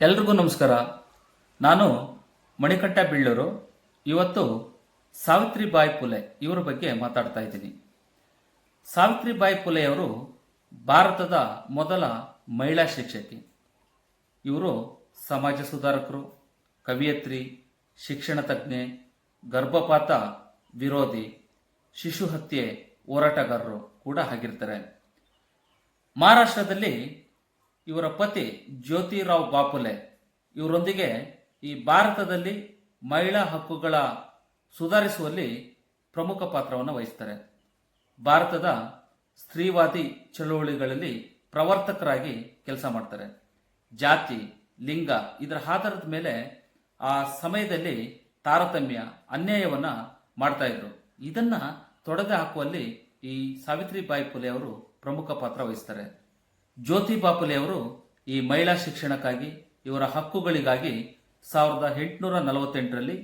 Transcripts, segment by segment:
ಎಲ್ರಿಗೂ ನಮಸ್ಕಾರ. ನಾನು ಮಣಿಕಂಠ ಬೀಳ್ಳೂರು ಇವತ್ತು ಸಾವಿತ್ರಿಬಾಯಿ ಪುಲೆ ಇವರ ಬಗ್ಗೆ ಮಾತಾಡ್ತಾ ಇದ್ದೀನಿ. ಸಾವಿತ್ರಿಬಾಯಿ ಪುಲೆಯವರು ಭಾರತದ ಮೊದಲ ಮಹಿಳಾ ಶಿಕ್ಷಕಿ. ಇವರು ಸಮಾಜ ಸುಧಾರಕರು, ಕವಿಯತ್ರಿ, ಶಿಕ್ಷಣ ತಜ್ಞೆ, ಗರ್ಭಪಾತ ವಿರೋಧಿ, ಶಿಶು ಹತ್ಯೆ ಹೋರಾಟಗಾರರು ಕೂಡ ಆಗಿರ್ತಾರೆ. ಮಹಾರಾಷ್ಟ್ರದಲ್ಲಿ ಇವರ ಪತಿ ಜ್ಯೋತಿರಾವ್ ಬಾಪುಲೆ. ಇವರೊಂದಿಗೆ ಈ ಭಾರತದಲ್ಲಿ ಮಹಿಳಾ ಹಕ್ಕುಗಳ ಸುಧಾರಿಸುವಲ್ಲಿ ಪ್ರಮುಖ ಪಾತ್ರವನ್ನು ವಹಿಸ್ತಾರೆ. ಭಾರತದ ಸ್ತ್ರೀವಾದಿ ಚಳುವಳಿಗಳಲ್ಲಿ ಪ್ರವರ್ತಕರಾಗಿ ಕೆಲಸ ಮಾಡ್ತಾರೆ. ಜಾತಿ, ಲಿಂಗ ಇದರ ಆಧಾರದ ಮೇಲೆ ಆ ಸಮಯದಲ್ಲಿ ತಾರತಮ್ಯ, ಅನ್ಯಾಯವನ್ನು ಮಾಡ್ತಾ ಇದ್ರು. ಇದನ್ನ ತೊಡೆದು ಹಾಕುವಲ್ಲಿ ಈ ಸಾವಿತ್ರಿಬಾಯಿ ಫುಲೆ ಅವರು ಪ್ರಮುಖ ಪಾತ್ರ ವಹಿಸ್ತಾರೆ. ಜ್ಯೋತಿ ಬಾಪುಲೆ ಅವರು ಈ ಮಹಿಳಾ ಶಿಕ್ಷಣಕ್ಕಾಗಿ, ಇವರ ಹಕ್ಕುಗಳಿಗಾಗಿ ಸಾವಿರದ ಎಂಟುನೂರ ನಲವತ್ತೆಂಟರಲ್ಲಿ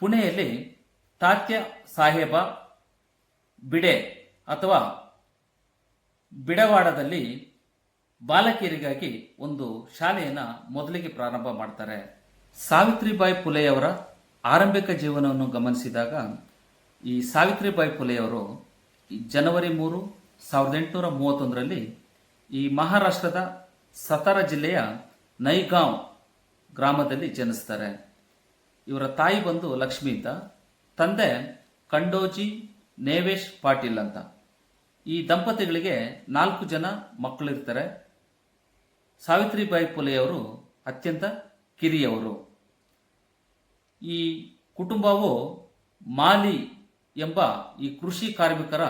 ಪುಣೆಯಲ್ಲಿ ತಾತ್ಯ ಸಾಹೇಬ ಬಿಡೆ ಅಥವಾ ಬಿಡವಾಡದಲ್ಲಿ ಬಾಲಕಿಯರಿಗಾಗಿ ಒಂದು ಶಾಲೆಯನ್ನು ಮೊದಲಿಗೆ ಪ್ರಾರಂಭ ಮಾಡ್ತಾರೆ. ಸಾವಿತ್ರಿಬಾಯಿ ಪುಲೆಯವರ ಆರಂಭಿಕ ಜೀವನವನ್ನು ಗಮನಿಸಿದಾಗ ಈ ಸಾವಿತ್ರಿಬಾಯಿ ಪುಲೆಯವರು ಜನವರಿ ಮೂರು ಸಾವಿರದ ಎಂಟುನೂರ ಮೂವತ್ತೊಂದರಲ್ಲಿ ಈ ಮಹಾರಾಷ್ಟ್ರದ ಸತಾರ ಜಿಲ್ಲೆಯ ನೈಗಾಂವ್ ಗ್ರಾಮದಲ್ಲಿ ಜನಿಸ್ತಾರೆ. ಇವರ ತಾಯಿ ಬಂದು ಲಕ್ಷ್ಮಿ ಅಂತ. ತಂದೆ ಕಂಡೋಜಿ ನೇವೇಶ್ ಪಾಟೀಲ್ ಅಂತ. ಈ ದಂಪತಿಗಳಿಗೆ ನಾಲ್ಕು ಜನ ಮಕ್ಕಳಿರ್ತಾರೆ. ಸಾವಿತ್ರಿಬಾಯಿ ಪುಲೆಯವರು ಅತ್ಯಂತ ಕಿರಿಯವರು. ಈ ಕುಟುಂಬವು ಮಾಲಿ ಎಂಬ ಈ ಕೃಷಿ ಕಾರ್ಮಿಕರ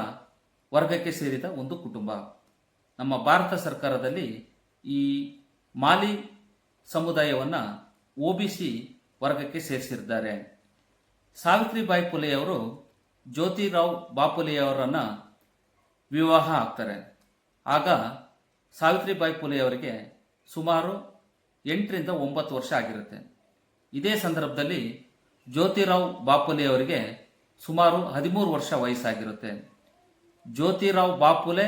ವರ್ಗಕ್ಕೆ ಸೇರಿದ ಒಂದು ಕುಟುಂಬ. ನಮ್ಮ ಭಾರತ ಸರ್ಕಾರದಲ್ಲಿ ಈ ಮಾಲಿ ಸಮುದಾಯವನ್ನು ಒ ಬಿ ಸಿ ವರ್ಗಕ್ಕೆ ಸೇರಿಸಿದ್ದಾರೆ. ಸಾವಿತ್ರಿಬಾಯಿ ಪುಲೆಯವರು ಜ್ಯೋತಿರಾವ್ ಬಾಪುಲೆಯವರನ್ನು ವಿವಾಹ ಆಗ್ತಾರೆ. ಆಗ ಸಾವಿತ್ರಿಬಾಯಿ ಪುಲೆಯವರಿಗೆ ಸುಮಾರು ಎಂಟರಿಂದ ಒಂಬತ್ತು ವರ್ಷ ಆಗಿರುತ್ತೆ. ಇದೇ ಸಂದರ್ಭದಲ್ಲಿ ಜ್ಯೋತಿರಾವ್ ಬಾಪುಲೆಯವರಿಗೆ ಸುಮಾರು ಹದಿಮೂರು ವರ್ಷ ವಯಸ್ಸಾಗಿರುತ್ತೆ. ಜ್ಯೋತಿರಾವ್ ಬಾಪುಲೆ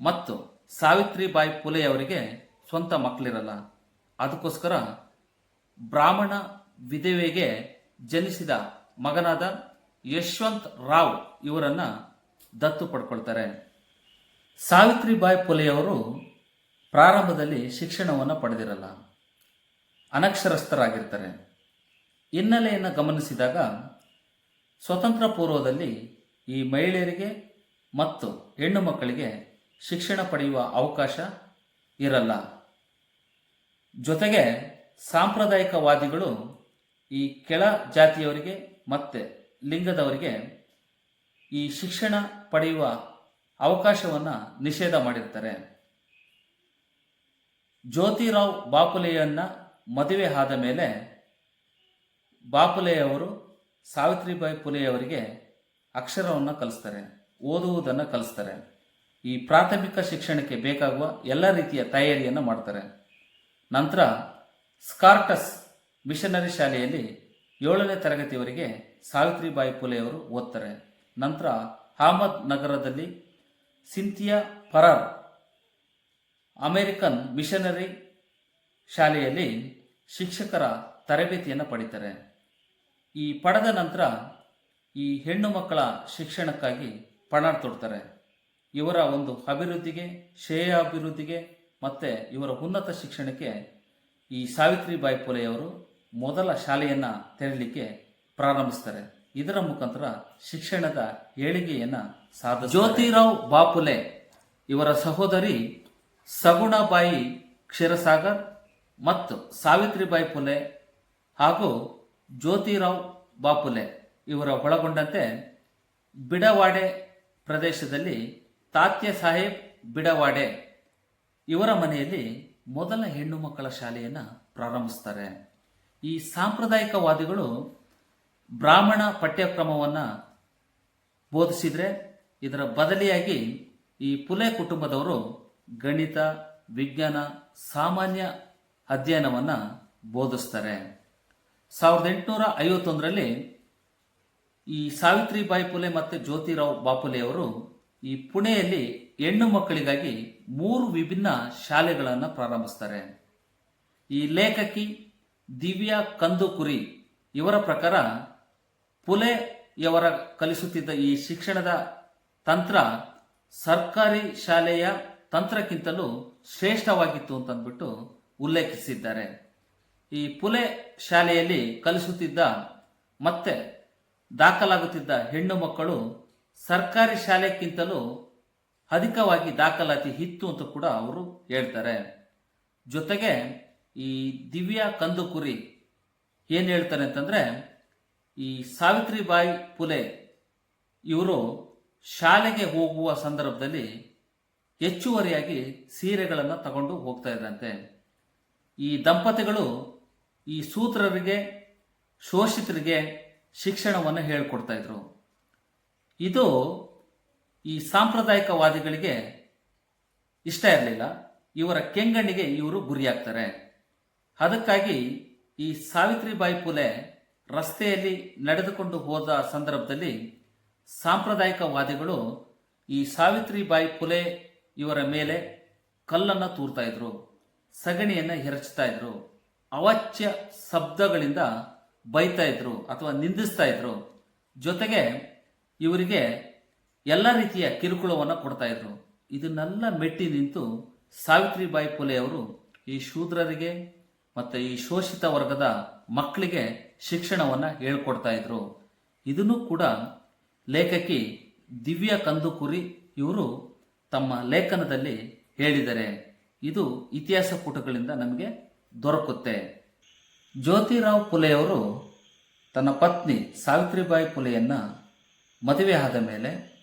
ಮತ್ತು ಸಾವಿತ್ರಿಬಾಯಿ ಪುಲೆಯವರಿಗೆ ಸ್ವಂತ ಮಕ್ಕಳಿರಲ್ಲ. ಅದಕ್ಕೋಸ್ಕರ ಬ್ರಾಹ್ಮಣ ವಿಧವೆಗೆ ಜನಿಸಿದ ಮಗನಾದ ಯಶವಂತ್ ರಾವ್ ಇವರನ್ನ ದತ್ತು ಪಡ್ಕೊಳ್ತಾರೆ. ಸಾವಿತ್ರಿಬಾಯಿ ಪುಲೆಯವರು ಪ್ರಾರಂಭದಲ್ಲಿ ಶಿಕ್ಷಣವನ್ನು ಪಡೆದಿರಲ್ಲ. ಅನಕ್ಷರಸ್ಥರಾಗಿರ್ತಾರೆ. ಹಿನ್ನೆಲೆಯನ್ನು ಗಮನಿಸಿದಾಗ ಸ್ವತಂತ್ರ ಪೂರ್ವದಲ್ಲಿ ಈ ಮಹಿಳೆಯರಿಗೆ ಮತ್ತು ಹೆಣ್ಣು ಮಕ್ಕಳಿಗೆ ಶಿಕ್ಷಣ ಪಡೆಯುವ ಅವಕಾಶ ಇರಲ್ಲ. ಜೊತೆಗೆ ಸಾಂಪ್ರದಾಯಿಕವಾದಿಗಳು ಈ ಕೆಳ ಜಾತಿಯವರಿಗೆ ಮತ್ತೆ ಲಿಂಗದವರಿಗೆ ಈ ಶಿಕ್ಷಣ ಪಡೆಯುವ ಅವಕಾಶವನ್ನು ನಿಷೇಧ ಮಾಡಿರ್ತಾರೆ. ಜ್ಯೋತಿರಾವ್ ಬಾಪುಲೆಯನ್ನ ಮದುವೆ ಆದ ಮೇಲೆ ಬಾಪುಲೆಯವರು ಸಾವಿತ್ರಿಬಾಯಿ ಪುಲೆಯವರಿಗೆ ಅಕ್ಷರವನ್ನು ಕಲಿಸ್ತಾರೆ, ಓದುವುದನ್ನು ಕಲಿಸ್ತಾರೆ. ಈ ಪ್ರಾಥಮಿಕ ಶಿಕ್ಷಣಕ್ಕೆ ಬೇಕಾಗುವ ಎಲ್ಲ ರೀತಿಯ ತಯಾರಿಯನ್ನು ಮಾಡ್ತಾರೆ. ನಂತರ ಸ್ಕಾರ್ಟಸ್ ಮಿಷನರಿ ಶಾಲೆಯಲ್ಲಿ ಏಳನೇ ತರಗತಿಯವರೆಗೆ ಸಾವಿತ್ರಿಬಾಯಿ ಪುಲೆಯವರು ಓದ್ತಾರೆ. ನಂತರ ಅಹಮದ್ ನಗರದಲ್ಲಿ ಸಿಂಥಿಯಾ ಫರಾರ್ ಅಮೆರಿಕನ್ ಮಿಷನರಿ ಶಾಲೆಯಲ್ಲಿ ಶಿಕ್ಷಕರ ತರಬೇತಿಯನ್ನು ಪಡಿತಾರೆ. ಈ ಪಡೆದ ನಂತರ ಈ ಹೆಣ್ಣು ಮಕ್ಕಳ ಶಿಕ್ಷಣಕ್ಕಾಗಿ ಪಣ ತೊಡ್ತಾರೆ. ಇವರ ಒಂದು ಅಭಿವೃದ್ಧಿಗೆ ಶ್ರೇಯ ಅಭಿವೃದ್ಧಿಗೆ ಮತ್ತು ಇವರ ಉನ್ನತ ಶಿಕ್ಷಣಕ್ಕೆ ಈ ಸಾವಿತ್ರಿಬಾಯಿ ಪುಲೆಯವರು ಮೊದಲ ಶಾಲೆಯನ್ನು ತೆರಲಿಕ್ಕೆ ಪ್ರಾರಂಭಿಸ್ತಾರೆ. ಇದರ ಮುಖಾಂತರ ಶಿಕ್ಷಣದ ಏಳಿಗೆಯನ್ನು ಸಾಧ ಜ್ಯೋತಿರಾವ್ ಬಾಪುಲೆ ಇವರ ಸಹೋದರಿ ಸಗುಣಬಾಯಿ ಕ್ಷೀರಸಾಗರ್ ಮತ್ತು ಸಾವಿತ್ರಿಬಾಯಿ ಪುಲೆ ಹಾಗೂ ಜ್ಯೋತಿರಾವ್ ಬಾಪುಲೆ ಇವರ ಒಳಗೊಂಡಂತೆ ಬಿಡವಾಡೆ ಪ್ರದೇಶದಲ್ಲಿ ತಾತ್ಯ ಸಾಹೇಬ್ ಬಿಡವಾಡೆ ಇವರ ಮನೆಯಲ್ಲಿ ಮೊದಲ ಹೆಣ್ಣು ಮಕ್ಕಳ ಶಾಲೆಯನ್ನು ಪ್ರಾರಂಭಿಸ್ತಾರೆ. ಈ ಸಾಂಪ್ರದಾಯಿಕವಾದಿಗಳು ಬ್ರಾಹ್ಮಣ ಪಠ್ಯಕ್ರಮವನ್ನು ಬೋಧಿಸಿದರೆ ಇದರ ಬದಲಿಯಾಗಿ ಈ ಪುಲೆ ಕುಟುಂಬದವರು ಗಣಿತ, ವಿಜ್ಞಾನ, ಸಾಮಾನ್ಯ ಅಧ್ಯಯನವನ್ನು ಬೋಧಿಸ್ತಾರೆ. ಸಾವಿರದ ಎಂಟುನೂರ ಐವತ್ತೊಂದರಲ್ಲಿ ಈ ಸಾವಿತ್ರಿಬಾಯಿ ಪುಲೆ ಮತ್ತು ಜ್ಯೋತಿರಾವ್ ಬಾಪುಲೆ ಅವರು ಈ ಪುಣೆಯಲ್ಲಿ ಹೆಣ್ಣು ಮಕ್ಕಳಿಗಾಗಿ ಮೂರು ವಿಭಿನ್ನ ಶಾಲೆಗಳನ್ನು ಪ್ರಾರಂಭಿಸ್ತಾರೆ. ಈ ಲೇಖಕಿ ದಿವ್ಯಾ ಕಂದುಕುರಿ ಇವರ ಪ್ರಕಾರ ಪುಲೆಯವರ ಕಲಿಸುತ್ತಿದ್ದ ಈ ಶಿಕ್ಷಣದ ತಂತ್ರ ಸರ್ಕಾರಿ ಶಾಲೆಯ ತಂತ್ರಕ್ಕಿಂತಲೂ ಶ್ರೇಷ್ಠವಾಗಿತ್ತು ಅಂತಂದ್ಬಿಟ್ಟು ಉಲ್ಲೇಖಿಸಿದ್ದಾರೆ. ಈ ಪುಲೆ ಶಾಲೆಯಲ್ಲಿ ಕಲಿಸುತ್ತಿದ್ದ ಮತ್ತೆ ದಾಖಲಾಗುತ್ತಿದ್ದ ಹೆಣ್ಣು ಮಕ್ಕಳು ಸರ್ಕಾರಿ ಶಾಲೆಗಿಂತಲೂ ಅಧಿಕವಾಗಿ ದಾಖಲಾತಿ ಇತ್ತು ಅಂತ ಕೂಡ ಅವರು ಹೇಳ್ತಾರೆ. ಜೊತೆಗೆ ಈ ದಿವ್ಯಾ ಕಂದುಕುರಿ ಏನು ಹೇಳ್ತಾರೆ ಅಂತಂದ್ರೆ, ಈ ಸಾವಿತ್ರಿಬಾಯಿ ಪುಲೆ ಇವರು ಶಾಲೆಗೆ ಹೋಗುವ ಸಂದರ್ಭದಲ್ಲಿ ಹೆಚ್ಚುವರಿಯಾಗಿ ಸೀರೆಗಳನ್ನು ತಗೊಂಡು ಹೋಗ್ತಾ ಇದ್ದಂತೆ ಈ ದಂಪತಿಗಳು ಈ ಸೂತ್ರರಿಗೆ, ಶೋಷಿತರಿಗೆ ಶಿಕ್ಷಣವನ್ನು ಹೇಳಿಕೊಡ್ತಾ ಇದ್ರು. ಇದು ಈ ಸಾಂಪ್ರದಾಯಿಕವಾದಿಗಳಿಗೆ ಇಷ್ಟ ಇರಲಿಲ್ಲ. ಇವರ ಕೆಂಗಣ್ಣಿಗೆ ಇವರು ಗುರಿಯಾಗ್ತಾರೆ. ಅದಕ್ಕಾಗಿ ಈ ಸಾವಿತ್ರಿಬಾಯಿ ಪುಲೆ ರಸ್ತೆಯಲ್ಲಿ ನಡೆದುಕೊಂಡು ಹೋದ ಸಂದರ್ಭದಲ್ಲಿ ಸಾಂಪ್ರದಾಯಿಕವಾದಿಗಳು ಈ ಸಾವಿತ್ರಿಬಾಯಿ ಪುಲೆ ಇವರ ಮೇಲೆ ಕಲ್ಲನ್ನು ತೂರ್ತಾ ಇದ್ರು, ಸಗಣಿಯನ್ನು ಎರಚ್ತಾ ಇದ್ರು, ಅವಾಚ್ಯ ಶಬ್ದಗಳಿಂದ ಬೈತಾ ಇದ್ರು ಅಥವಾ ನಿಂದಿಸ್ತಾ ಇದ್ರು. ಜೊತೆಗೆ ಇವರಿಗೆ ಎಲ್ಲ ರೀತಿಯ ಕಿರುಕುಳವನ್ನು ಕೊಡ್ತಾ ಇದ್ರು. ಇದನ್ನೆಲ್ಲ ಮೆಟ್ಟಿ ನಿಂತು ಸಾವಿತ್ರಿಬಾಯಿ ಪುಲೆ ಅವರು ಈ ಶೂದ್ರರಿಗೆ ಮತ್ತು ಈ ಶೋಷಿತ ವರ್ಗದ ಮಕ್ಕಳಿಗೆ ಶಿಕ್ಷಣವನ್ನು ಹೇಳ್ಕೊಡ್ತಾ ಇದ್ರು. ಇದನ್ನು ಕೂಡ ಲೇಖಕಿ ದಿವ್ಯ ಕಂದುಕುರಿ ಇವರು ತಮ್ಮ ಲೇಖನದಲ್ಲಿ ಹೇಳಿದರೆ. ಇದು ಇತಿಹಾಸ ಪುಟಗಳಿಂದ ನಮಗೆ ದೊರಕುತ್ತೆ. ಜ್ಯೋತಿರಾವ್ ಪುಲೆಯವರು ತನ್ನ ಪತ್ನಿ ಸಾವಿತ್ರಿಬಾಯಿ ಪುಲೆಯನ್ನ ಮದುವೆ ಆದ ಮೇಲೆ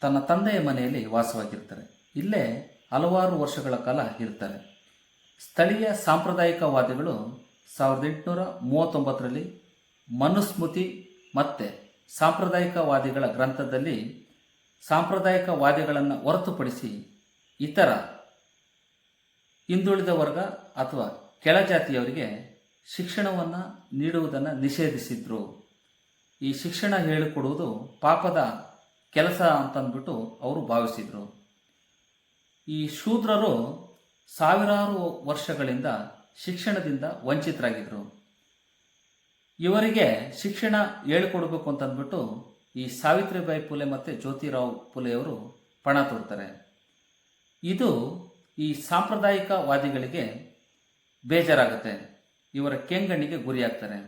ತನ್ನ ತಂದೆಯ ಮನೆಯಲ್ಲಿ ವಾಸವಾಗಿರ್ತಾರೆ. ಇಲ್ಲೇ ಹಲವಾರು ವರ್ಷಗಳ ಕಾಲ ಇರ್ತಾರೆ. ಸ್ಥಳೀಯ ಸಾಂಪ್ರದಾಯಿಕವಾದಿಗಳು ಸಾವಿರದ ಎಂಟುನೂರ ಮೂವತ್ತೊಂಬತ್ತರಲ್ಲಿ ಮನುಸ್ಮೃತಿ ಮತ್ತು ಸಾಂಪ್ರದಾಯಿಕವಾದಿಗಳ ಗ್ರಂಥದಲ್ಲಿ ಸಾಂಪ್ರದಾಯಿಕವಾದಿಗಳನ್ನು ಹೊರತುಪಡಿಸಿ ಇತರ ಹಿಂದುಳಿದ ವರ್ಗ ಅಥವಾ ಕೆಳಜಾತಿಯವರಿಗೆ ಶಿಕ್ಷಣವನ್ನು ನೀಡುವುದನ್ನು ನಿಷೇಧಿಸಿದ್ರು. ಈ ಶಿಕ್ಷಣ ಹೇಳಿಕೊಡುವುದು ಪಾಪದ ಕೆಲಸ ಅಂತಂದ್ಬಿಟ್ಟು ಅವರು ಭಾವಿಸಿದರು. ಈ ಶೂದ್ರರು ಸಾವಿರಾರು ವರ್ಷಗಳಿಂದ ಶಿಕ್ಷಣದಿಂದ ವಂಚಿತರಾಗಿದ್ದರು ಇವರಿಗೆ ಶಿಕ್ಷಣ ಹೇಳಿಕೊಡ್ಬೇಕು ಅಂತಂದ್ಬಿಟ್ಟು ಈ ಸಾವಿತ್ರಿಬಾಯಿ ಪುಲೆ ಮತ್ತು ಜ್ಯೋತಿರಾವ್ ಪುಲೆಯವರು ಪಣ ತೊಡ್ತಾರೆ. ಇದು ಈ ಸಾಂಪ್ರದಾಯಿಕವಾದಿಗಳಿಗೆ ಬೇಜಾರಾಗುತ್ತೆ. ಇವರ ಕೆಂಗಣ್ಣಿಗೆ ಗುರಿಯಾಗ್ತಾರೆ.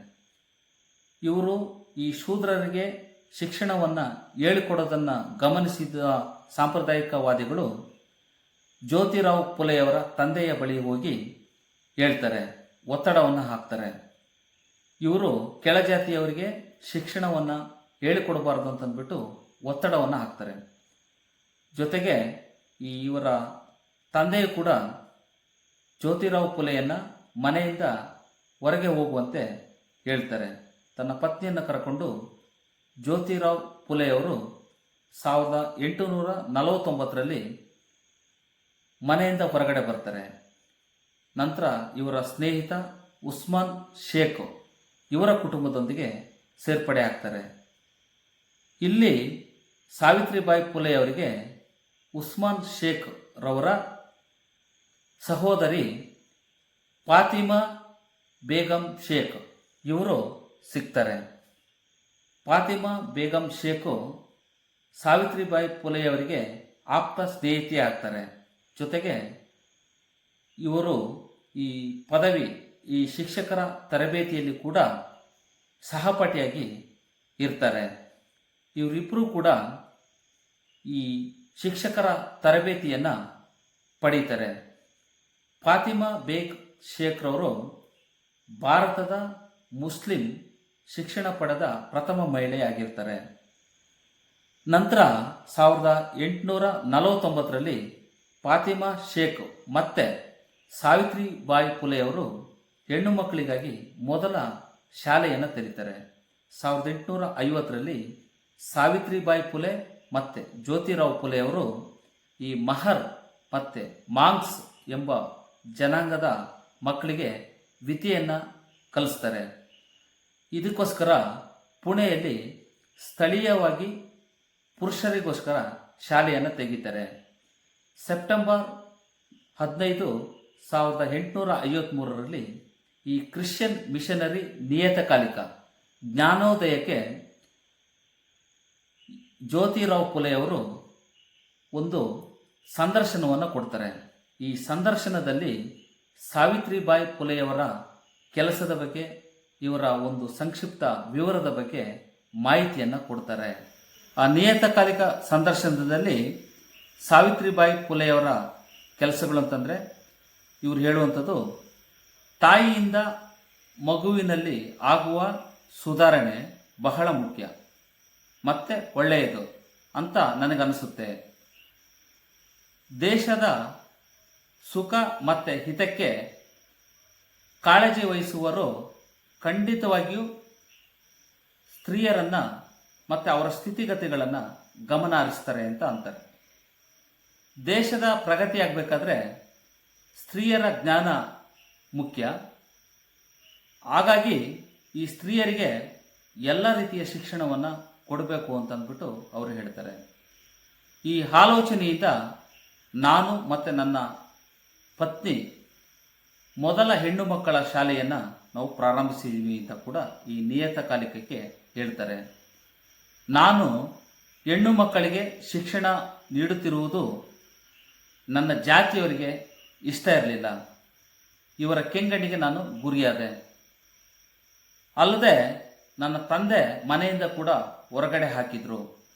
ಇವರು ಈ ಶೂದ್ರರಿಗೆ ಶಿಕ್ಷಣವನ್ನು ಹೇಳಿಕೊಡೋದನ್ನು ಗಮನಿಸಿದ ಸಾಂಪ್ರದಾಯಿಕವಾದಿಗಳು ಜ್ಯೋತಿರಾವ್ ಪುಲೆಯವರ ತಂದೆಯ ಬಳಿ ಹೋಗಿ ಹೇಳ್ತಾರೆ, ಒತ್ತಡವನ್ನು ಹಾಕ್ತಾರೆ. ಇವರು ಕೆಳಜಾತಿಯವರಿಗೆ ಶಿಕ್ಷಣವನ್ನು ಹೇಳಿಕೊಡಬಾರ್ದು ಅಂತಂದ್ಬಿಟ್ಟು ಒತ್ತಡವನ್ನು ಹಾಕ್ತಾರೆ. ಜೊತೆಗೆ ಈ ಇವರ ತಂದೆಯು ಕೂಡ ಜ್ಯೋತಿರಾವ್ ಪುಲೆಯನ್ನು ಮನೆಯಿಂದ ಹೊರಗೆ ಹೋಗುವಂತೆ ಹೇಳ್ತಾರೆ. ತನ್ನ ಪತ್ನಿಯನ್ನು ಕರಕೊಂಡು ಜ್ಯೋತಿರಾವ್ ಪುಲೆಯವರು ಸಾವಿರದ ಎಂಟುನೂರ ನಲವತ್ತೊಂಬತ್ತರಲ್ಲಿ ಮನೆಯಿಂದ ಹೊರಗಡೆ ಬರ್ತಾರೆ. ನಂತರ ಇವರ ಸ್ನೇಹಿತ ಉಸ್ಮಾನ್ ಶೇಖ್ ಇವರ ಕುಟುಂಬದೊಂದಿಗೆ ಸೇರ್ಪಡೆ ಆಗ್ತಾರೆ. ಇಲ್ಲಿ ಸಾವಿತ್ರಿಬಾಯಿ ಪುಲೆಯವರಿಗೆ ಉಸ್ಮಾನ್ ಶೇಖ್ ರವರ ಸಹೋದರಿ ಫಾತಿಮಾ ಬೇಗಂ ಶೇಖ್ ಇವರು ಸಿಗ್ತಾರೆ. ಫಾತಿಮಾ ಬೇಗಂ ಶೇಖು ಸಾವಿತ್ರಿಬಾಯಿ ಪುಲೆಯವರಿಗೆ ಆಪ್ತ ಸ್ನೇಹಿತೆ ಆಗ್ತಾರೆ ಜೊತೆಗೆ ಇವರು ಈ ಪದವಿ, ಈ ಶಿಕ್ಷಕರ ತರಬೇತಿಯಲ್ಲಿ ಕೂಡ ಸಹಪಾಠಿಯಾಗಿ ಇರ್ತಾರೆ. ಇವರಿಬ್ಬರೂ ಕೂಡ ಈ ಶಿಕ್ಷಕರ ತರಬೇತಿಯನ್ನು ಪಡೀತಾರೆ. ಫಾತಿಮಾ ಬೇಗ್ ಶೇಖ್ರವರು ಭಾರತದ ಮುಸ್ಲಿಂ ಶಿಕ್ಷಣ ಪಡೆದ ಪ್ರಥಮ ಮಹಿಳೆಯಾಗಿರ್ತಾರೆ ನಂತರ ಸಾವಿರದ ಎಂಟುನೂರ ನಲವತ್ತೊಂಬತ್ತರಲ್ಲಿ ಫಾತಿಮಾ ಶೇಖ್ ಮತ್ತೆ ಸಾವಿತ್ರಿಬಾಯಿ ಪುಲೆಯವರು ಹೆಣ್ಣು ಮಕ್ಕಳಿಗಾಗಿ ಮೊದಲ ಶಾಲೆಯನ್ನು ತೆರೀತಾರೆ. ಸಾವಿರದ ಎಂಟುನೂರ ಐವತ್ತರಲ್ಲಿ ಸಾವಿತ್ರಿಬಾಯಿ ಪುಲೆ ಮತ್ತು ಜ್ಯೋತಿರಾವ್ ಪುಲೆಯವರು ಈ ಮಹರ್ ಮತ್ತು ಮಾಂಗ್ಸ್ ಎಂಬ ಜನಾಂಗದ ಮಕ್ಕಳಿಗೆ ವಿದ್ಯೆಯನ್ನು ಕಲಿಸ್ತಾರೆ. ಇದಕ್ಕೋಸ್ಕರ ಪುಣೆಯಲ್ಲಿ ಸ್ಥಳೀಯವಾಗಿ ಪುರುಷರಿಗೋಸ್ಕರ ಶಾಲೆಯನ್ನು ತೆಗಿತಾರೆ. ಸೆಪ್ಟೆಂಬರ್ ಹದಿನೈದು ಸಾವಿರದ ಎಂಟುನೂರ ಐವತ್ತ್ಮೂರರಲ್ಲಿ ಈ ಕ್ರಿಶ್ಚಿಯನ್ ಮಿಷನರಿ ನಿಯತಕಾಲಿಕ ಜ್ಞಾನೋದಯಕ್ಕೆ ಜ್ಯೋತಿರಾವ್ ಪುಲೆಯವರು ಒಂದು ಸಂದರ್ಶನವನ್ನು ಕೊಡ್ತಾರೆ. ಈ ಸಂದರ್ಶನದಲ್ಲಿ ಸಾವಿತ್ರಿಬಾಯಿ ಪುಲೆಯವರ ಕೆಲಸದ ಬಗ್ಗೆ ಇವರ ಒಂದು ಸಂಕ್ಷಿಪ್ತ ವಿವರದ ಬಗ್ಗೆ ಮಾಹಿತಿಯನ್ನು ಕೊಡ್ತಾರೆ. ಆ ನಿಯತಕಾಲಿಕ ಸಂದರ್ಶನದಲ್ಲಿ ಸಾವಿತ್ರಿಬಾಯಿ ಫುಲೆಯವರ ಕೆಲಸಗಳು ಅಂತಂದರೆ ಇವರು ಹೇಳುವಂಥದ್ದು, ತಾಯಿಯಿಂದ ಮಗುವಿನಲ್ಲಿ ಆಗುವ ಸುಧಾರಣೆ ಬಹಳ ಮುಖ್ಯ, ಮತ್ತೆ ಒಳ್ಳೆಯದು ಅಂತ ನನಗನ್ನಿಸುತ್ತೆ ದೇಶದ ಸುಖ ಮತ್ತು ಹಿತಕ್ಕೆ ಕಾಳಜಿ ವಹಿಸುವರು ಖಂಡಿತವಾಗಿಯೂ ಸ್ತ್ರೀಯರನ್ನು ಮತ್ತು ಅವರ ಸ್ಥಿತಿಗತಿಗಳನ್ನು ಗಮನ ಹರಿಸ್ತಾರೆ ಅಂತ ಅಂತಾರೆ. ದೇಶದ ಪ್ರಗತಿ ಆಗಬೇಕಾದ್ರೆ ಸ್ತ್ರೀಯರ ಜ್ಞಾನ ಮುಖ್ಯ. ಹಾಗಾಗಿ ಈ ಸ್ತ್ರೀಯರಿಗೆ ಎಲ್ಲ ರೀತಿಯ ಶಿಕ್ಷಣವನ್ನು ಕೊಡಬೇಕು ಅಂತ ಅಂದ್ಬಿಟ್ಟು ಅವರು ಹೇಳ್ತಾರೆ. ಈ ಆಲೋಚನೆಯಿಂದ ನಾನು ಮತ್ತು ನನ್ನ ಪತ್ನಿ ಮೊದಲ ಹೆಣ್ಣು ಮಕ್ಕಳ ಶಾಲೆಯನ್ನು ನಾವು ಪ್ರಾರಂಭಿಸಿದ್ದೀವಿ ಅಂತ ಕೂಡ ಈ ನಿಯತಕಾಲಿಕಕ್ಕೆ ಹೇಳ್ತಾರೆ. ನಾನು ಹೆಣ್ಣು ಮಕ್ಕಳಿಗೆ ಶಿಕ್ಷಣ ನೀಡುತ್ತಿರುವುದು ನನ್ನ ಜಾತಿಯವರಿಗೆ ಇಷ್ಟ ಇರಲಿಲ್ಲ. ಇವರ ಕೆಂಗಣ್ಣಿಗೆ ನಾನು ಗುರಿಯಾದೆ. ಅಲ್ಲದೆ ನನ್ನ ತಂದೆ ಮನೆಯಿಂದ ಕೂಡ ಹೊರಗಡೆ ಹಾಕಿದ್ರು.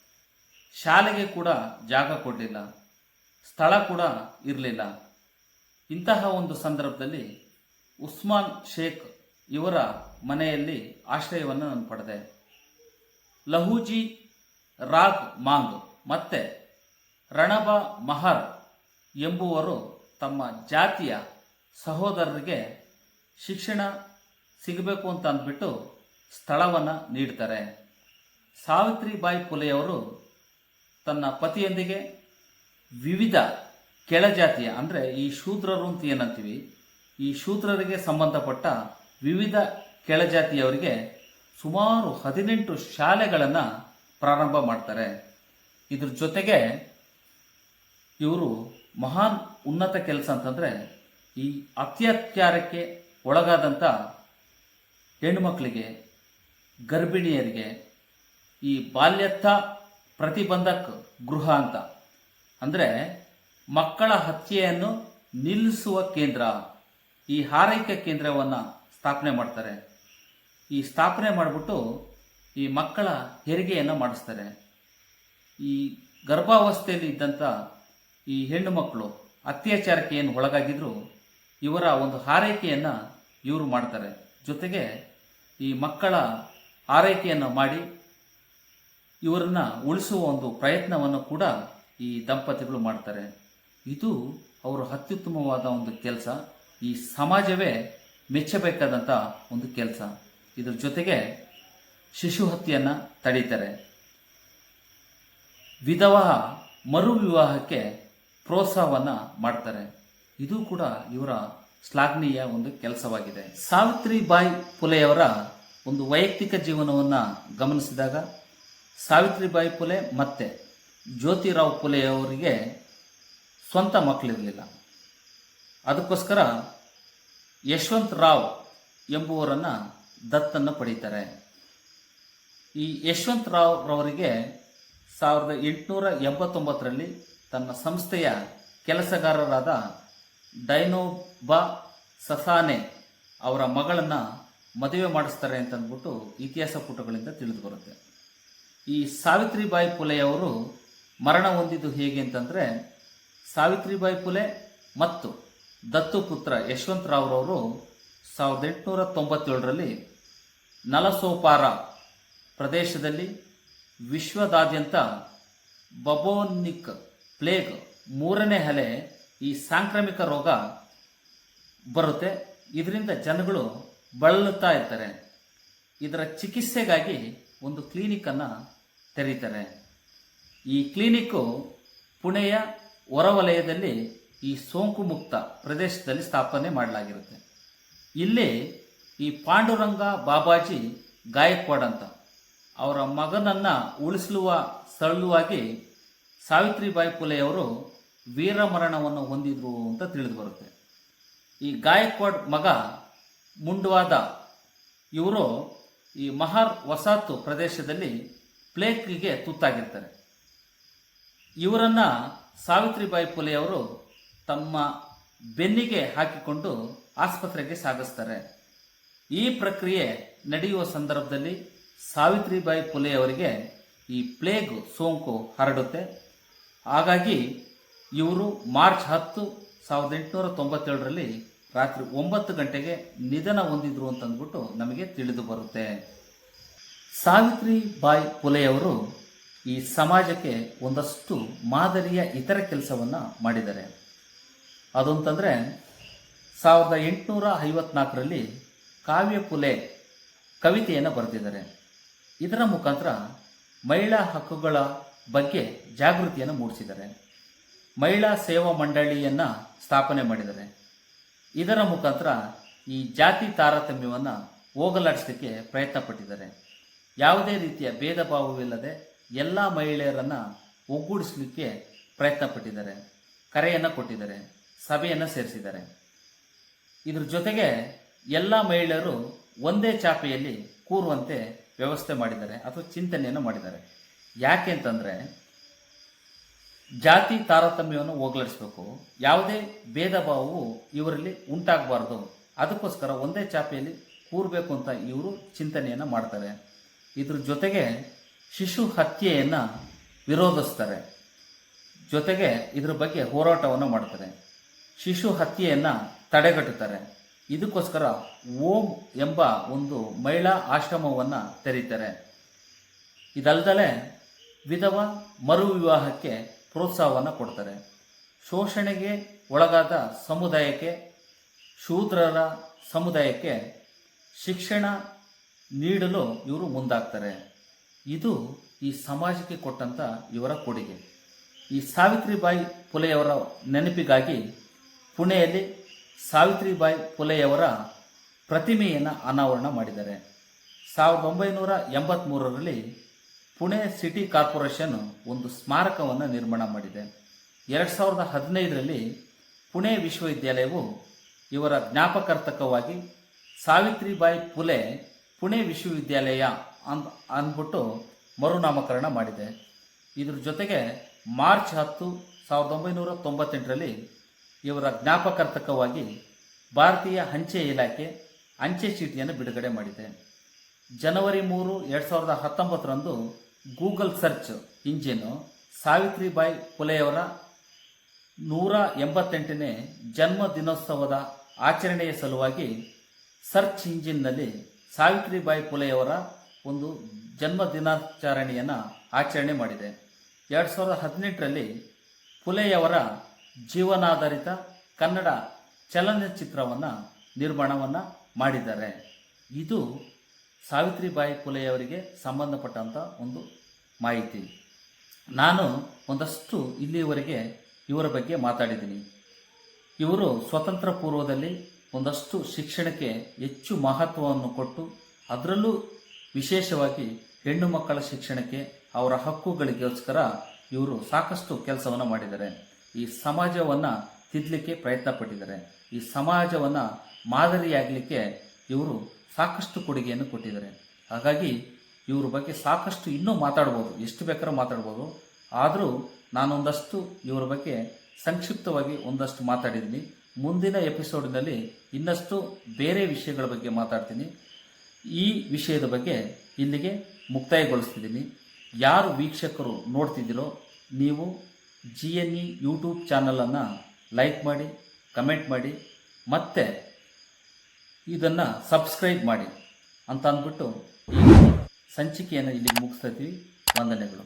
ಶಾಲೆಗೆ ಕೂಡ ಜಾಗ ಕೊಡಲಿಲ್ಲ. ಸ್ಥಳ ಕೂಡ ಇರಲಿಲ್ಲ. ಇಂತಹ ಒಂದು ಸಂದರ್ಭದಲ್ಲಿ ಉಸ್ಮಾನ್ ಶೇಖ್ ಇವರ ಮನೆಯಲ್ಲಿ ಆಶ್ರಯವನ್ನು ನಾನು ಪಡೆದೆ. ಲಹೂಜಿ ರಾಗ್ ಮಾಂಗ್ ಮತ್ತೆ ರಣಬ ಮಹರ್ ಎಂಬುವರು ತಮ್ಮ ಜಾತಿಯ ಸಹೋದರರಿಗೆ ಶಿಕ್ಷಣ ಸಿಗಬೇಕು ಅಂತ ಅಂದ್ಬಿಟ್ಟು ಸ್ಥಳವನ್ನು ನೀಡ್ತಾರೆ. ಸಾವಿತ್ರಿಬಾಯಿ ಪುಲೆಯವರು ತನ್ನ ಪತಿಯೊಂದಿಗೆ ವಿವಿಧ ಕೆಳಜಾತಿಯ ಅಂದರೆ ಈ ಶೂದ್ರರು ಅಂತ ಏನಂತೀವಿ, ಈ ಶೂದ್ರರಿಗೆ ಸಂಬಂಧಪಟ್ಟ ವಿವಿಧ ಕೆಳಜಾತಿಯವರಿಗೆ ಸುಮಾರು ಹದಿನೆಂಟು ಶಾಲೆಗಳನ್ನು ಪ್ರಾರಂಭ ಮಾಡ್ತಾರೆ. ಇದ್ರ ಜೊತೆಗೆ ಇವರು ಮಹಾನ್ ಉನ್ನತ ಕೆಲಸ ಅಂತಂದರೆ ಈ ಅತ್ಯಾಚಾರಕ್ಕೆ ಒಳಗಾದಂಥ ಹೆಣ್ಣುಮಕ್ಕಳಿಗೆ ಗರ್ಭಿಣಿಯರಿಗೆ ಈ ಬಾಲ್ಯತ್ತ ಪ್ರತಿಬಂಧಕ ಗೃಹ ಅಂತ. ಅಂದರೆ ಮಕ್ಕಳ ಹತ್ಯೆಯನ್ನು ನಿಲ್ಲಿಸುವ ಕೇಂದ್ರ. ಈ ಹಾರೈಕೆ ಕೇಂದ್ರವನ್ನು ಸ್ಥಾಪನೆ ಮಾಡ್ತಾರೆ. ಈ ಸ್ಥಾಪನೆ ಮಾಡಿಬಿಟ್ಟು ಈ ಮಕ್ಕಳ ಹೆರಿಗೆಯನ್ನು ಮಾಡಿಸ್ತಾರೆ. ಈ ಗರ್ಭಾವಸ್ಥೆಯಲ್ಲಿ ಇದ್ದಂಥ ಈ ಹೆಣ್ಣು ಮಕ್ಕಳು ಅತ್ಯಾಚಾರಕ್ಕೆ ಏನು ಒಳಗಾಗಿದ್ರು ಇವರ ಒಂದು ಹಾರೈಕೆಯನ್ನು ಇವರು ಮಾಡ್ತಾರೆ. ಜೊತೆಗೆ ಈ ಮಕ್ಕಳ ಆರೈಕೆಯನ್ನು ಮಾಡಿ ಇವರನ್ನ ಉಳಿಸುವ ಒಂದು ಪ್ರಯತ್ನವನ್ನು ಕೂಡ ಈ ದಂಪತಿಗಳು ಮಾಡ್ತಾರೆ. ಇದು ಅವರು ಅತ್ಯುತ್ತಮವಾದ ಒಂದು ಕೆಲಸ. ಈ ಸಮಾಜವೇ ಮೆಚ್ಚಬೇಕಾದಂಥ ಒಂದು ಕೆಲಸ. ಇದ್ರ ಜೊತೆಗೆ ಶಿಶು ಹತ್ಯೆಯನ್ನು ತಡೀತಾರೆ. ವಿಧವಾ ಮರು ವಿವಾಹಕ್ಕೆ ಪ್ರೋತ್ಸಾಹವನ್ನು ಮಾಡ್ತಾರೆ. ಇದು ಕೂಡ ಇವರ ಶ್ಲಾಘನೀಯ ಒಂದು ಕೆಲಸವಾಗಿದೆ. ಸಾವಿತ್ರಿಬಾಯಿ ಪುಲೆಯವರ ಒಂದು ವೈಯಕ್ತಿಕ ಜೀವನವನ್ನು ಗಮನಿಸಿದಾಗ ಸಾವಿತ್ರಿಬಾಯಿ ಪುಲೆ ಮತ್ತೆ ಜ್ಯೋತಿರಾವ್ ಫುಲೆಯವರಿಗೆ ಸ್ವಂತ ಮಕ್ಕಳಿರಲಿಲ್ಲ ಅದಕ್ಕೋಸ್ಕರ ಯಶವಂತ್ ರಾವ್ ಎಂಬುವರನ್ನು ದತ್ತನ್ನು ಪಡೀತಾರೆ. ಈ ಯಶವಂತ್ ರಾವ್ ರವರಿಗೆ ಸಾವಿರದ ಎಂಟುನೂರ ಎಂಬತ್ತೊಂಬತ್ತರಲ್ಲಿ ತನ್ನ ಸಂಸ್ಥೆಯ ಕೆಲಸಗಾರರಾದ ಡೈನೋಬಾ ಸಸಾನೆ ಅವರ ಮಗಳನ್ನು ಮದುವೆ ಮಾಡಿಸ್ತಾರೆ ಅಂತ ಅಂದ್ಬಿಟ್ಟು ಇತಿಹಾಸ ಪುಟಗಳಿಂದ ತಿಳಿದು ಬರುತ್ತೆ. ಈ ಸಾವಿತ್ರಿಬಾಯಿ ಪುಲೆಯವರು ಮರಣ ಹೊಂದಿದ್ದು ಹೇಗೆ ಅಂತಂದರೆ ಸಾವಿತ್ರಿಬಾಯಿ ಪುಲೆ ಮತ್ತು ದತ್ತುಪುತ್ರ ಯಶವಂತರಾವ್ರವರು ಸಾವಿರದ ಎಂಟುನೂರ ತೊಂಬತ್ತೇಳರಲ್ಲಿ ನಲಸೋಪಾರ ಪ್ರದೇಶದಲ್ಲಿ ವಿಶ್ವದಾದ್ಯಂತ ಬಬೋನಿಕ್ ಪ್ಲೇಗ್ ಮೂರನೇ ಅಲೆ ಈ ಸಾಂಕ್ರಾಮಿಕ ರೋಗ ಬರುತ್ತೆ. ಇದರಿಂದ ಜನಗಳು ಬಳಲುತ್ತಾ ಇರ್ತಾರೆ. ಇದರ ಚಿಕಿತ್ಸೆಗಾಗಿ ಒಂದು ಕ್ಲಿನಿಕನ್ನು ತೆರೀತಾರೆ. ಈ ಕ್ಲಿನಿಕ್ಕು ಪುಣೆಯ ಹೊರವಲಯದಲ್ಲಿ ಈ ಸೋಂಕು ಮುಕ್ತ ಪ್ರದೇಶದಲ್ಲಿ ಸ್ಥಾಪನೆ ಮಾಡಲಾಗಿರುತ್ತೆ. ಇಲ್ಲಿ ಈ ಪಾಂಡುರಂಗ ಬಾಬಾಜಿ ಗಾಯಕ್ವಾಡ್ ಅಂತ ಅವರ ಮಗನನ್ನು ಉಳಿಸಲುವ ಸ್ಥಳವಾಗಿ ಸಾವಿತ್ರಿಬಾಯಿ ಪುಲೆಯವರು ವೀರಮರಣವನ್ನು ಹೊಂದಿದ್ರು ಅಂತ ತಿಳಿದು ಬರುತ್ತೆ. ಈ ಗಾಯಕ್ವಾಡ್ ಮಗ ಮುಂಡವಾದ ಇವರು ಈ ಮಹಾರ್ ವಸಾತು ಪ್ರದೇಶದಲ್ಲಿ ಪ್ಲೇಕ್ಗೆ ತುತ್ತಾಗಿರ್ತಾರೆ. ಇವರನ್ನ ಸಾವಿತ್ರಿಬಾಯಿ ಫುಲೆಯವರು ತಮ್ಮ ಬೆನ್ನಿಗೆ ಹಾಕಿಕೊಂಡು ಆಸ್ಪತ್ರೆಗೆ ಸಾಗಿಸ್ತಾರೆ. ಈ ಪ್ರಕ್ರಿಯೆ ನಡೆಯುವ ಸಂದರ್ಭದಲ್ಲಿ ಸಾವಿತ್ರಿಬಾಯಿ ಫುಲೆಯವರಿಗೆ ಈ ಪ್ಲೇಗ್ ಸೋಂಕು ಹರಡುತ್ತೆ. ಹಾಗಾಗಿ ಇವರು ಮಾರ್ಚ್ ಹತ್ತು ಸಾವಿರದ ಎಂಟುನೂರ ತೊಂಬತ್ತೇಳರಲ್ಲಿ ರಾತ್ರಿ ಒಂಬತ್ತು ಗಂಟೆಗೆ ನಿಧನ ಹೊಂದಿದ್ರು ಅಂತಂದ್ಬಿಟ್ಟು ನಮಗೆ ತಿಳಿದು ಬರುತ್ತೆ. ಸಾವಿತ್ರಿ ಬಾಯಿ ಪುಲೆಯವರು ಈ ಸಮಾಜಕ್ಕೆ ಒಂದಷ್ಟು ಮಾದರಿಯ ಇತರ ಕೆಲಸವನ್ನು ಮಾಡಿದ್ದಾರೆ. ಅದಂತಂದರೆ ಸಾವಿರದ ಎಂಟುನೂರ ಐವತ್ನಾಲ್ಕರಲ್ಲಿ ಕಾವ್ಯ ಪುಲೆ ಕವಿತೆಯನ್ನು ಬರೆದಿದ್ದಾರೆ. ಇದರ ಮುಖಾಂತರ ಮಹಿಳಾ ಹಕ್ಕುಗಳ ಬಗ್ಗೆ ಜಾಗೃತಿಯನ್ನು ಮೂಡಿಸಿದ್ದಾರೆ. ಮಹಿಳಾ ಸೇವಾ ಮಂಡಳಿಯನ್ನು ಸ್ಥಾಪನೆ ಮಾಡಿದ್ದಾರೆ. ಇದರ ಮುಖಾಂತರ ಈ ಜಾತಿ ತಾರತಮ್ಯವನ್ನು ಹೋಗಲಾಡಿಸಲಿಕ್ಕೆ ಪ್ರಯತ್ನ ಪಟ್ಟಿದ್ದಾರೆ. ಯಾವುದೇ ರೀತಿಯ ಭೇದ ಭಾವವಿಲ್ಲದೆ ಎಲ್ಲ ಮಹಿಳೆಯರನ್ನು ಒಗ್ಗೂಡಿಸಲಿಕ್ಕೆ ಪ್ರಯತ್ನ ಪಟ್ಟಿದ್ದಾರೆ. ಕರೆಯನ್ನು ಕೊಟ್ಟಿದ್ದಾರೆ. ಸಭೆಯನ್ನು ಸೇರಿಸಿದ್ದಾರೆ. ಇದ್ರ ಜೊತೆಗೆ ಎಲ್ಲ ಮಹಿಳೆಯರು ಒಂದೇ ಚಾಪೆಯಲ್ಲಿ ಕೂರುವಂತೆ ವ್ಯವಸ್ಥೆ ಮಾಡಿದ್ದಾರೆ ಅಥವಾ ಚಿಂತನೆಯನ್ನು ಮಾಡಿದ್ದಾರೆ. ಯಾಕೆ ಅಂತಂದರೆ ಜಾತಿ ತಾರತಮ್ಯವನ್ನು ಹೋಗಲಾಡಿಸಬೇಕು. ಯಾವುದೇ ಭೇದ ಭಾವವು ಇವರಲ್ಲಿ ಉಂಟಾಗಬಾರ್ದು. ಅದಕ್ಕೋಸ್ಕರ ಒಂದೇ ಚಾಪೆಯಲ್ಲಿ ಕೂರಬೇಕು ಅಂತ ಇವರು ಚಿಂತನೆಯನ್ನು ಮಾಡ್ತಾರೆ. ಇದ್ರ ಜೊತೆಗೆ ಶಿಶು ಹತ್ಯೆಯನ್ನು ವಿರೋಧಿಸ್ತಾರೆ. ಜೊತೆಗೆ ಇದ್ರ ಬಗ್ಗೆ ಹೋರಾಟವನ್ನು ಮಾಡ್ತಾರೆ. ಶಿಶು ಹತ್ಯೆಯನ್ನು ತಡೆಗಟ್ಟುತ್ತಾರೆ. ಇದಕ್ಕೋಸ್ಕರ ಓಂ ಎಂಬ ಒಂದು ಮಹಿಳಾ ಆಶ್ರಮವನ್ನು ತೆರೀತಾರೆ ಇದಲ್ಲದೆ ವಿಧವ ಮರು ವಿವಾಹಕ್ಕೆ ಪ್ರೋತ್ಸಾಹವನ್ನು ಕೊಡ್ತಾರೆ. ಶೋಷಣೆಗೆ ಒಳಗಾದ ಸಮುದಾಯಕ್ಕೆ, ಶೂದ್ರರ ಸಮುದಾಯಕ್ಕೆ ಶಿಕ್ಷಣ ನೀಡಲು ಇವರು ಮುಂದಾಗ್ತಾರೆ. ಇದು ಈ ಸಮಾಜಕ್ಕೆ ಕೊಟ್ಟಂಥ ಇವರ ಕೊಡುಗೆ. ಈ ಸಾವಿತ್ರಿಬಾಯಿ ಫುಲೆಯವರ ನೆನಪಿಗಾಗಿ ಪುಣೆಯಲ್ಲಿ ಸಾವಿತ್ರಿಬಾಯಿ ಪುಲೆಯವರ ಪ್ರತಿಮೆಯನ್ನು ಅನಾವರಣ ಮಾಡಿದ್ದಾರೆ. ಸಾವಿರದ ಒಂಬೈನೂರ ಎಂಬತ್ತ್ಮೂರರಲ್ಲಿ ಪುಣೆ ಸಿಟಿ ಕಾರ್ಪೊರೇಷನ್ ಒಂದು ಸ್ಮಾರಕವನ್ನು ನಿರ್ಮಾಣ ಮಾಡಿದೆ. ಎರಡು ಸಾವಿರದ ಹದಿನೈದರಲ್ಲಿ ಪುಣೆ ವಿಶ್ವವಿದ್ಯಾಲಯವು ಇವರ ಜ್ಞಾಪಕಾರ್ಥಕವಾಗಿ ಸಾವಿತ್ರಿಬಾಯಿ ಫುಲೆ ಪುಣೆ ವಿಶ್ವವಿದ್ಯಾಲಯ ಅಂದ್, ಅಂದ್ಬಿಟ್ಟು ಮರುನಾಮಕರಣ ಮಾಡಿದೆ. ಇದ್ರ ಜೊತೆಗೆ ಮಾರ್ಚ್ ಹತ್ತು ಸಾವಿರದ ಒಂಬೈನೂರ ತೊಂಬತ್ತೆಂಟರಲ್ಲಿ ಇವರ ಜ್ಞಾಪಕರ್ತಕವಾಗಿ ಭಾರತೀಯ ಅಂಚೆ ಇಲಾಖೆ ಅಂಚೆ ಚೀಟಿಯನ್ನು ಬಿಡುಗಡೆ ಮಾಡಿದೆ. ಜನವರಿ ಮೂರು ಎರಡು ಸಾವಿರದ ಹತ್ತೊಂಬತ್ತರಂದು ಗೂಗಲ್ ಸರ್ಚ್ ಇಂಜಿನು ಸಾವಿತ್ರಿಬಾಯಿ ಪುಲೆಯವರ ನೂರ ಎಂಬತ್ತೆಂಟನೇ ಜನ್ಮ ದಿನೋತ್ಸವದ ಆಚರಣೆಯ ಸಲುವಾಗಿ ಸರ್ಚ್ ಇಂಜಿನ್ನಲ್ಲಿ ಸಾವಿತ್ರಿಬಾಯಿ ಪುಲೆಯವರ ಒಂದು ಜನ್ಮ ದಿನಾಚರಣೆಯನ್ನು ಆಚರಣೆ ಮಾಡಿದೆ. ಎರಡು ಸಾವಿರದ ಹದಿನೆಂಟರಲ್ಲಿ ಫುಲೆಯವರ ಜೀವನಾಧಾರಿತ ಕನ್ನಡ ಚಲನಚಿತ್ರವನ್ನು ನಿರ್ಮಾಣವನ್ನು ಮಾಡಿದ್ದಾರೆ. ಇದು ಸಾವಿತ್ರಿಬಾಯಿ ಪುಲೆಯವರಿಗೆ ಸಂಬಂಧಪಟ್ಟಂಥ ಒಂದು ಮಾಹಿತಿ. ನಾನು ಒಂದಷ್ಟು ಇಲ್ಲಿಯವರೆಗೆ ಇವರ ಬಗ್ಗೆ ಮಾತಾಡಿದ್ದೀನಿ. ಇವರು ಸ್ವತಂತ್ರ ಪೂರ್ವದಲ್ಲಿ ಒಂದಷ್ಟು ಶಿಕ್ಷಣಕ್ಕೆ ಹೆಚ್ಚು ಮಹತ್ವವನ್ನು ಕೊಟ್ಟು ಅದರಲ್ಲೂ ವಿಶೇಷವಾಗಿ ಹೆಣ್ಣು ಮಕ್ಕಳ ಶಿಕ್ಷಣಕ್ಕೆ ಅವರ ಹಕ್ಕುಗಳಿಗೋಸ್ಕರ ಇವರು ಸಾಕಷ್ಟು ಕೆಲಸವನ್ನು ಮಾಡಿದ್ದಾರೆ. ಈ ಸಮಾಜವನ್ನು ತಿದ್ದಲಿಕ್ಕೆ ಪ್ರಯತ್ನ ಪಟ್ಟಿದ್ದಾರೆ ಈ ಸಮಾಜವನ್ನು ಮಾದರಿಯಾಗಲಿಕ್ಕೆ ಇವರು ಸಾಕಷ್ಟು ಕೊಡುಗೆಯನ್ನು ಕೊಟ್ಟಿದ್ದಾರೆ. ಹಾಗಾಗಿ ಇವ್ರ ಬಗ್ಗೆ ಸಾಕಷ್ಟು ಇನ್ನೂ ಮಾತಾಡ್ಬೋದು. ಎಷ್ಟು ಬೇಕಾದ್ರೂ ಮಾತಾಡ್ಬೋದು. ಆದರೂ ನಾನೊಂದಷ್ಟು ಇವರ ಬಗ್ಗೆ ಸಂಕ್ಷಿಪ್ತವಾಗಿ ಒಂದಷ್ಟು ಮಾತಾಡಿದ್ದೀನಿ. ಮುಂದಿನ ಎಪಿಸೋಡಿನಲ್ಲಿ ಇನ್ನಷ್ಟು ಬೇರೆ ವಿಷಯಗಳ ಬಗ್ಗೆ ಮಾತಾಡ್ತೀನಿ. ಈ ವಿಷಯದ ಬಗ್ಗೆ ಇಲ್ಲಿಗೆ ಮುಕ್ತಾಯಗೊಳಿಸ್ತಿದ್ದೀನಿ. ಯಾರು ವೀಕ್ಷಕರು ನೋಡ್ತಿದ್ದೀರೋ ನೀವು ಜಿ ಎನ್ ಇ ಯೂಟ್ಯೂಬ್ ಚಾನಲನ್ನು ಲೈಕ್ ಮಾಡಿ, ಕಮೆಂಟ್ ಮಾಡಿ, ಮತ್ತು ಇದನ್ನು ಸಬ್ಸ್ಕ್ರೈಬ್ ಮಾಡಿ ಅಂತ ಅಂದ್ಬಿಟ್ಟು ಈ ಸಂಚಿಕೆಯನ್ನು ಇಲ್ಲಿ ಮುಗಿಸ್ತಾ ಇದ್ದೀವಿ. ವಂದನೆಗಳು.